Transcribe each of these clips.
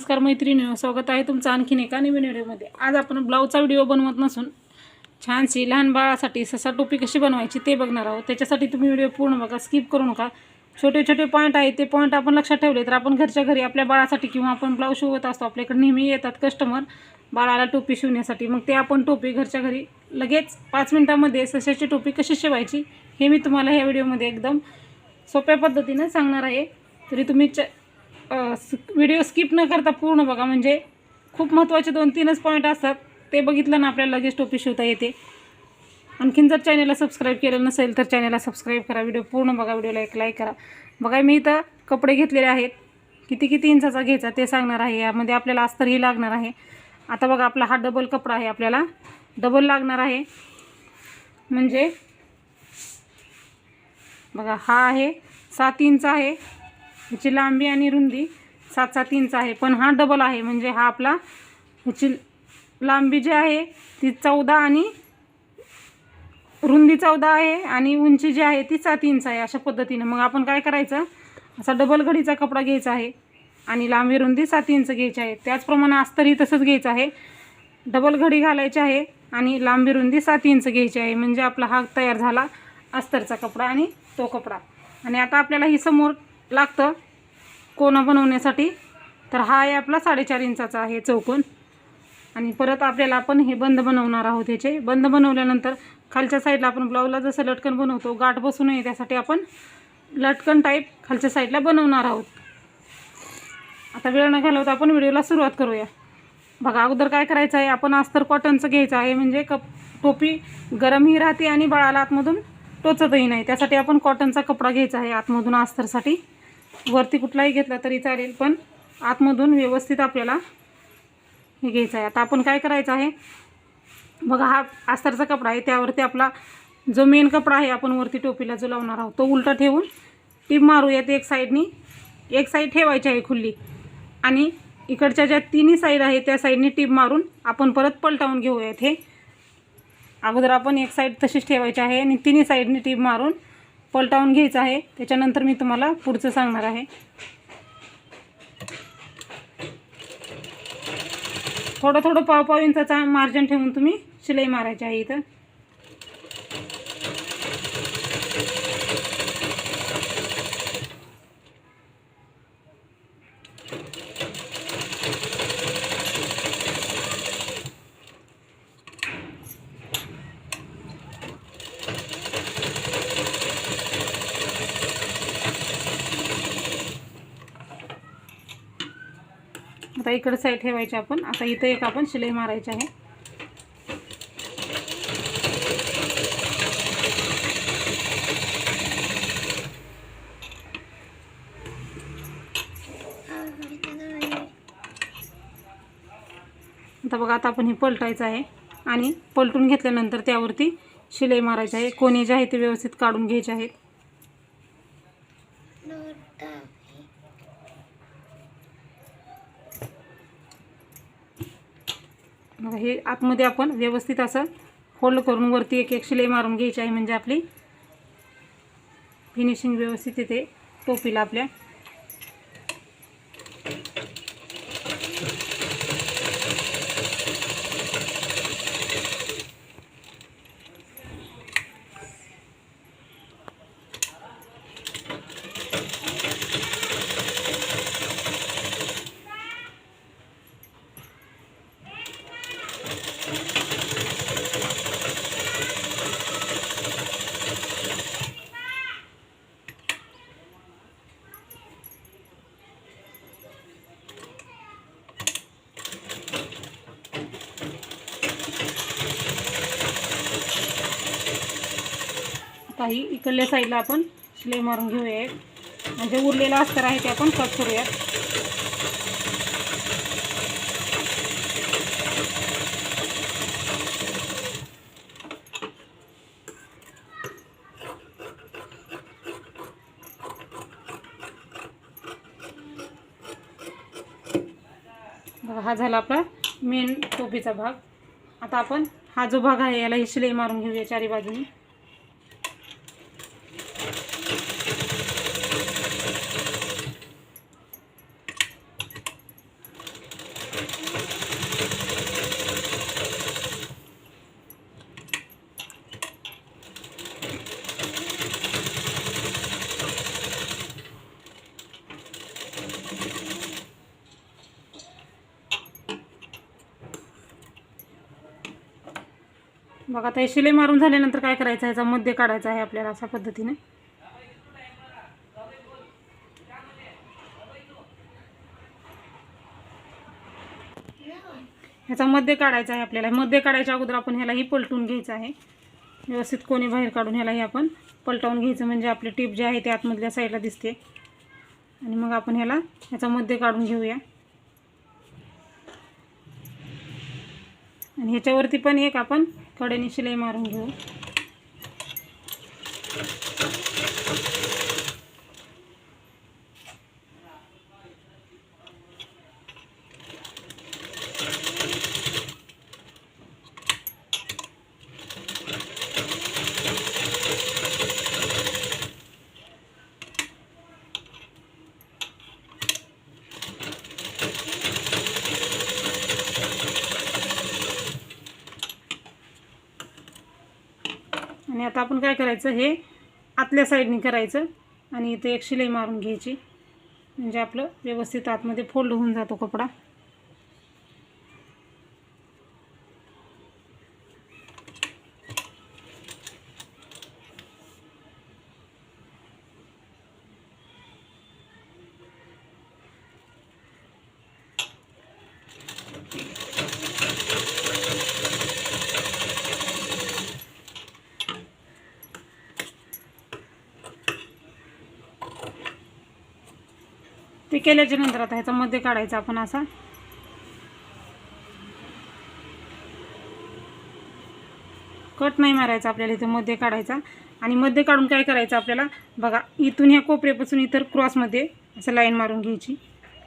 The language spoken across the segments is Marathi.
नमस्कार मैत्रिणी स्वागत आहे तुमचं आणखीन एका नवीन व्हिडिओमध्ये. आज आपण ब्लाऊजचा व्हिडिओ बनवत नसून छानशी लहान बाळासाठी ससा टोपी कशी बनवायची ते बघणार आहोत. त्याच्यासाठी तुम्ही व्हिडिओ पूर्ण बघा स्किप करू नका. छोटे छोटे पॉईंट आहेत ते पॉईंट आपण लक्षात ठेवले तर आपण घरच्या घरी आपल्या बाळासाठी किंवा आपण ब्लाऊज शिवत असतो आपल्याकडे नेहमी येतात कस्टमर बाळाला टोपी शिवण्यासाठी. मग ते आपण टोपी घरच्या घरी लगेच पाच मिनटामध्ये सशाची टोपी कशी शिवायची हे मी तुम्हाला ह्या व्हिडिओमध्ये एकदम सोप्या पद्धतीनं सांगणार आहे. तरी तुम्ही च व्हिडिओ स्किप न करता पूर्ण बघा. म्हणजे खूप महत्त्वाचे दोन तीनच पॉईंट असतात. ते बघितलं ना आपल्याला लगेच टोपी शिवता येते. आणखीन जर चॅनलला सबस्क्राईब केलं नसेल तर चॅनलला सबस्क्राईब करा. व्हिडिओ पूर्ण बघा. व्हिडिओला एक लाईक करा. बघा मी इथं कपडे घेतलेले आहेत. किती किती इंचाचा घ्यायचा ते सांगणार आहे. यामध्ये आपल्याला अस्तरही लागणार आहे. आता बघा आपला हा डबल कपडा आहे. आपल्याला डबल लागणार आहे. म्हणजे बघा हा आहे सात इंच आहे. ह्याची लांबी आणि रुंदी सात सात इंच आहे. पण हा डबल आहे. म्हणजे हा आपला ह्याची लांबी जी आहे ती चौदा आणि रुंदी चौदा आहे आणि उंची जी आहे ती सात इंच आहे अशा पद्धतीनं. मग आपण काय करायचं? असा डबल घडीचा कपडा घ्यायचा आहे आणि लांबी रुंदी सात इंच घ्यायची आहे. त्याचप्रमाणे अस्तरही तसंच घ्यायचं आहे. डबल घडी घालायची आहे आणि लांबी रुंदी सात इंच घ्यायची आहे. म्हणजे आपला हा तयार झाला अस्तरचा कपडा आणि तो कपडा. आणि आता आपल्याला ही समोर लागतं. कोना बनवण्यासाठी? तर हा आहे आपला साडेचार इंचाचा आहे चौकोन. आणि परत आपल्याला आपण हे बंद बनवणार आहोत ह्याचे बंद बनवल्यानंतर खालच्या साईडला आपण ब्लाऊजला जसं लटकन बनवतो गाठ बसू नये त्यासाठी आपण लटकन टाईप खालच्या साईडला बनवणार आहोत. आता वेळ न घालवता आपण व्हिडिओला सुरुवात करूया. बघा अगोदर काय करायचं आहे? आपण अस्तर कॉटनचं घ्यायचं आहे म्हणजे कप टोपी गरमही राहते आणि बाळाला आतमधून टोचतही नाही. त्यासाठी आपण कॉटनचा कपडा घ्यायचा आहे आतमधून अस्तरसाठी वरती कुठलाही घेतला तरी चालेल पण आतमधून व्यवस्थित आपल्याला हे घ्यायचं आहे. आता आपण काय करायचं आहे? बघा हा अस्तरचा कपडा आहे. त्यावरती आपला जो मेन कपडा आहे आपण वरती टोपीला जो लावणार आहोत तो उलटा ठेवून टीप मारूयात एक साईडनी. एक साईड ठेवायची आहे खुल्ली. आणि इकडच्या ज्या तिन्ही साईड आहे त्या साईडनी टीप मारून आपण परत पलटावून घेऊयात हे. अगोदर आपण एक साईड तशीच ठेवायची आहे आणि तिन्ही साईडनी टीप मारून पलटावून घ्यायचं आहे. त्याच्यानंतर मी तुम्हाला पुढचं सांगणार आहे. थोडं थोडं पाव पाव इंचाचा मार्जिन ठेवून तुम्ही शिलाई मारायची आहे इथं. आता इकडे साईड ठेवायची आपण. आता इथं एक आपण शिलाई मारायची आहे. आता बघा आता आपण हे पलटायचं आहे. आणि पलटून घेतल्यानंतर त्यावरती शिलाई मारायची आहे. कोणी जे आहे ते व्यवस्थित काढून घ्यायचे आहेत बघा हे आतमध्ये आपण व्यवस्थित असं फोल्ड करून वरती एक एक शिलाई मारून घ्यायची आहे म्हणजे आपली फिनिशिंग व्यवस्थित येते टोपीला आपल्या. काही इकडल्या साईडला आपण शिलाई मारून घेऊया एक. म्हणजे उरलेला अस्तर आहे ते आपण कट करूयात. बघा हा झाला आपला मेन टोपीचा भाग. आता आपण हा जो भाग आहे याला ही शिलाई मारून घेऊया चारी बाजूनी. बघा आता शिले मारून झाल्यानंतर काय करायचं? ह्याचा याचा मध्य काढायचा आहे आपल्याला अशा पद्धतीने. ह्याचा मध्य काढायचा आहे आपल्याला. मध्य काढायच्या अगोदर आपण ह्यालाही पलटून घ्यायचं आहे. व्यवस्थित कोणी बाहेर काढून ह्यालाही आपण पलटवून घ्यायचं. म्हणजे आपली टीप जी आहे ती आतमधल्या साईडला दिसते. आणि मग आपण ह्याला ह्याचा मध्य काढून घेऊया. आणि ह्याच्यावरती पण एक आपण कडेने शिलाई मारून घेऊ. आता आपण काय करायचं हे आतल्या साईडने करायचं आणि इथे एक शिलाई मारून घ्यायची. म्हणजे आपलं व्यवस्थित आतमध्ये फोल्ड होऊन जातो कपडा. केल्याच्यानंतर आता ह्याचा मध्ये काढायचा आपण असा. कट नाही मारायचा आपल्याला इथे मध्ये काढायचा. आणि मध्ये काढून काय करायचं आपल्याला? बघा इथून ह्या कोपऱ्यापासून इतर क्रॉसमध्ये असं लाईन मारून घ्यायची.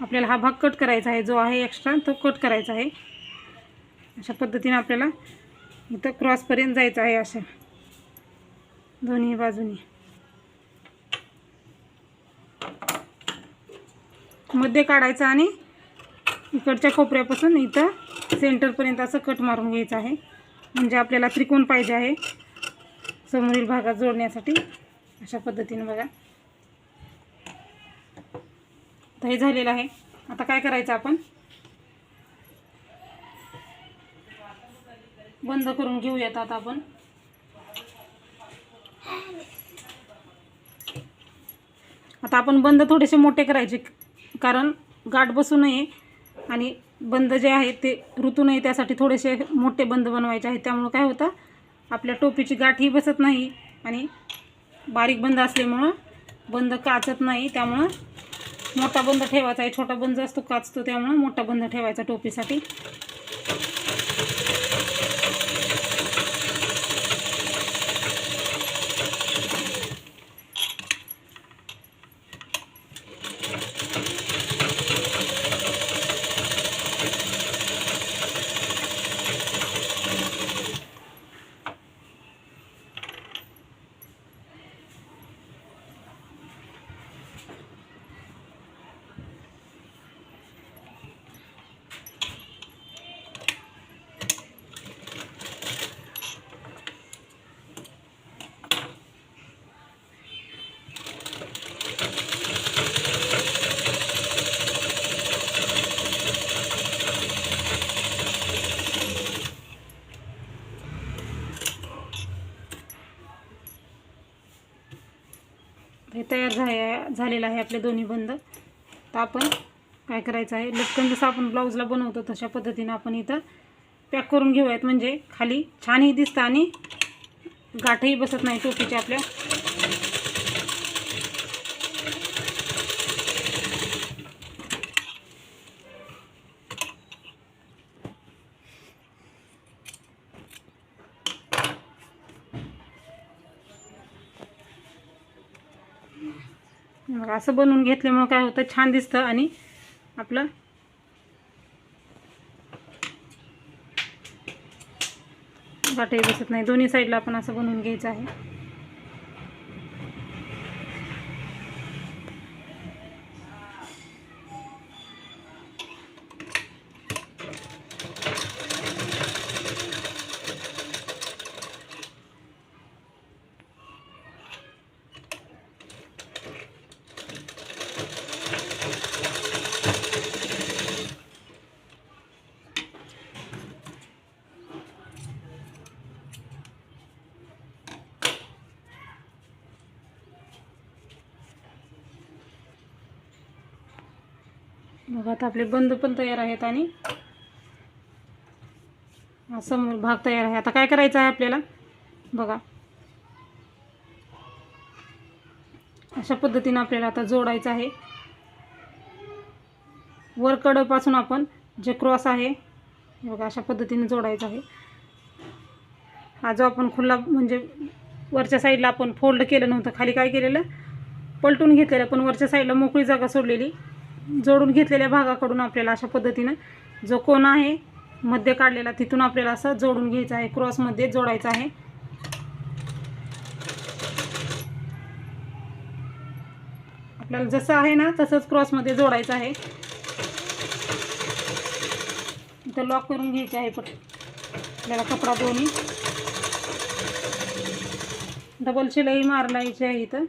आपल्याला हा भाग कट करायचा आहे जो आहे एक्स्ट्रा तो कट करायचा आहे. अशा पद्धतीने आपल्याला इथं क्रॉसपर्यंत जायचं आहे अशा दोन्ही बाजूनी. मध्ये काढायचं आणि इकडच्या कोपऱ्यापासून इथं सेंटरपर्यंत असं कट मारून घ्यायचं आहे. म्हणजे आपल्याला त्रिकोण पाहिजे आहे. समोरील भागात जोडण्यासाठी अशा पद्धतीने बघा. तर हे झालेलं आहे. आता काय करायचं आपण? बंद करून घेऊयात आता आपण. आता आपण बंद थोडेसे मोठे करायचे. कारण गाठ बसू नये आणि बंद जे आहे ते ऋतू नये त्यासाठी थोडेसे मोठे बंद बनवायचे आहेत. त्यामुळं काय होतं आपल्या टोपीची गाठही बसत नाही आणि बारीक बंद असल्यामुळं बंद काचत नाही. त्यामुळं मोठा बंद ठेवायचा आहे. छोटा बंद असतो काचतो त्यामुळं मोठा बंद ठेवायचा टोपीसाठी. हे तयार झाले झालेलं आहे आपले दोन्ही बंद. तर आपण काय करायचं आहे? लटकन जसं आपण ब्लाऊजला बनवतो तशा पद्धतीनं आपण इथं पॅक करून घेऊयात. म्हणजे खाली छानही दिसतं आणि गाठही बसत नाही टोपीच्या आपल्या. मग असं बनवून घेतल्यामुळं काय होतं? छान दिसतं आणि आपलं वाटही बसत नाही. दोन्ही साईडला आपण असं बनवून घ्यायचं आहे. बघा आता आपले बंद पण तयार आहेत आणि समोर भाग तयार आहे. आता काय करायचं आहे आपल्याला? बघा. अशा पद्धतीनं आपल्याला आता जोडायचं आहे. वर कडपासून आपण जे क्रॉस आहे बघा अशा पद्धतीने जोडायचं आहे. हा जो आपण खुल्ला म्हणजे वरच्या साईडला आपण फोल्ड केलं नव्हतं खाली काय केलेलं? पलटून घेतलेलं पण वरच्या साईडला मोकळी जागा सोडलेली. जोडून घेतलेल्या भागाकडून आपल्याला अशा पद्धतीनं जो कोण आहे मध्य काढलेला तिथून आपल्याला असं जोडून घ्यायचं आहे क्रॉसमध्ये जोडायचं आहे. आपल्याला जसं आहे ना तसंच क्रॉसमध्ये जोडायचं आहे. इथं लॉक करून घ्यायचे आहे पट आपल्याला कपडा दोन्ही. डबल शिलाई मारलायची आहे इथं.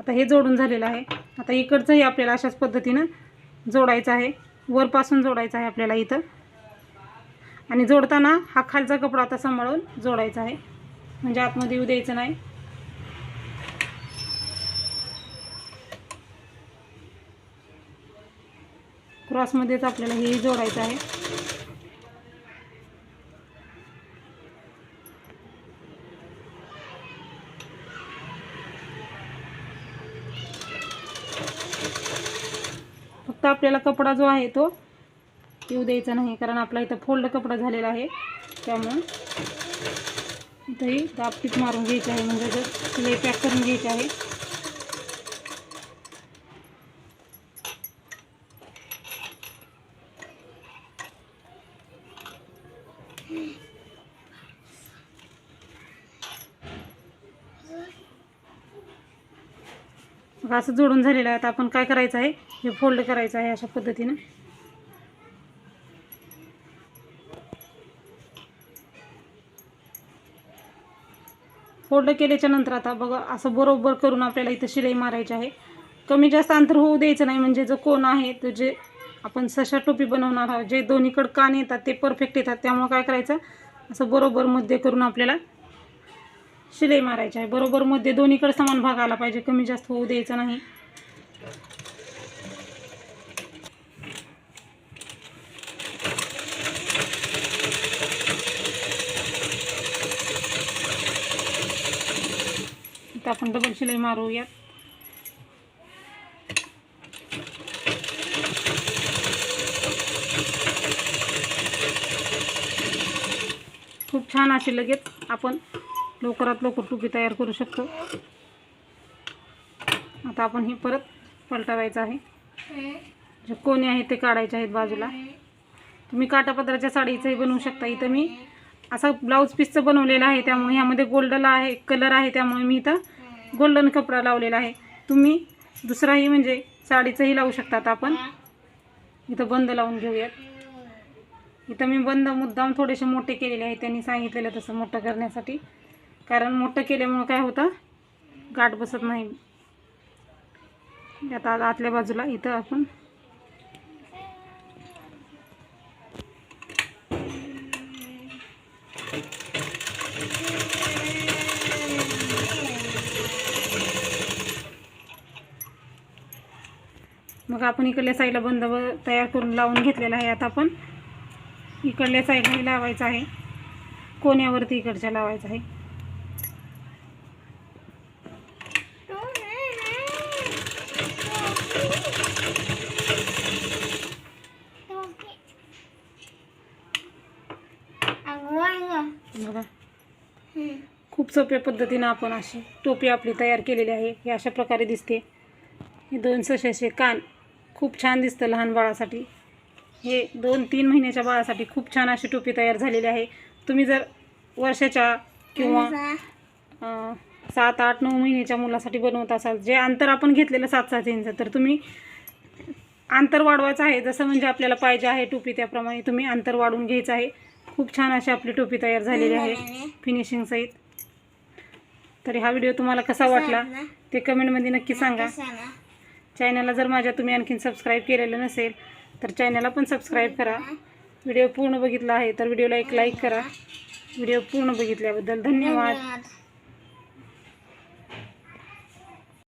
आता हे जोडून झालेलं आहे. आता इकडचंही आपल्याला अशाच पद्धतीनं जोडायचं आहे. वरपासून जोडायचं आहे आपल्याला इथं. आणि जोडताना हा खालचा कपडा आता सांभाळून जोडायचा आहे. म्हणजे आतमध्ये येऊ द्यायचं नाही. क्रॉसमध्येच आपल्याला हे जोडायचं आहे. आपल्याला कपडा जो आहे तो येऊ द्यायचा नाही कारण आपला इथं फोल्ड कपडा झालेला आहे. त्यामुळं इथंही दाबटीत मारून घ्यायची आहे म्हणजे जर पॅक करून घ्यायची आहे. असं जोडून झालेलं आहे. आता आपण काय करायचं आहे? हे फोल्ड करायचं आहे अशा पद्धतीनं. फोल्ड केल्याच्यानंतर आता बघा असं बरोबर करून आपल्याला इथं शिलाई मारायची आहे. कमी जास्त अंतर होऊ द्यायचं नाही म्हणजे जो कोण आहे तो जे आपण सशा टोपी बनवणार आहोत जे दोन्हीकडं कान येतात ते परफेक्ट येतात. त्यामुळं काय करायचं? असं बरोबर मध्ये करून आपल्याला शिलाई मारायची आहे. बरोबर मध्ये दोन्हीकडे समान भाग आला पाहिजे. कमी जास्त होऊ द्यायचं नाही. आपण डबल शिलाई मारूयात. खूप छान अशी लगेच आपण लवकरात लवकर टोपी तयार करू शकतो. आता आपण हे परत पलटावायचं आहे. जे कोणी आहेत ते काढायचे आहेत बाजूला. तुम्ही काटापदराच्या साडीचंही बनवू शकता. इथं मी असा ब्लाऊज पीसचं बनवलेलं आहे. त्यामुळे ह्यामध्ये गोल्डला आहे कलर आहे. त्यामुळे मी इथं गोल्डन कपडा लावलेला आहे. तुम्ही दुसराही म्हणजे साडीचंही लावू शकतात आपण. इथं बंद लावून घेऊयात. इथं मी बंद मुद्दाम थोडेसे मोठे केलेले आहेत त्यांनी सांगितलेलं तसं मोठं करण्यासाठी. कारण मोठं केल्यामुळं काय होतं? गाठ बसत नाही. आता आतल्या बाजूला इथं आपण. मग आपण इकडल्या साईडला बंद तयार करून लावून घेतलेला आहे आता आपण. इकडल्या साईडला लावायचं आहे. कोण्यावरती इकडच्या लावायचं आहे बघा खूप सोप्या पद्धतीनं आपण अशी टोपी आपली तयार केलेली आहे. हे अशा प्रकारे दिसते. हे दोन सशाचे कान खूप छान दिसतं लहान बाळासाठी. हे दोन तीन महिन्याच्या बाळासाठी खूप छान अशी टोपी तयार झालेली आहे. तुम्ही जर वर्षाच्या किंवा सात आठ नऊ महिन्याच्या मुलासाठी बनवत असाल जे अंतर आपण घेतलेलं सात सात इंच तर तुम्ही अंतर वाढवायचं आहे. जसं म्हणजे आपल्याला पाहिजे आहे टोपी त्याप्रमाणे तुम्ही अंतर वाढवून घ्यायचं आहे. खूप छान अशी आपली टोपी तयार झालेली आहे. फिनिशिंग सहित. तरी हा व्हिडिओ तुम्हाला कसा वाटला ते कमेंटमध्ये नक्की सांगा. चॅनलला जर माझ्या तुम्ही आणखीन सबस्क्राईब केलेलं नसेल तर चॅनलला पण सबस्क्राईब करा. व्हिडिओ पूर्ण बघितला आहे तर व्हिडिओला एक लाईक करा. व्हिडिओ पूर्ण बघितल्याबद्दल धन्यवाद.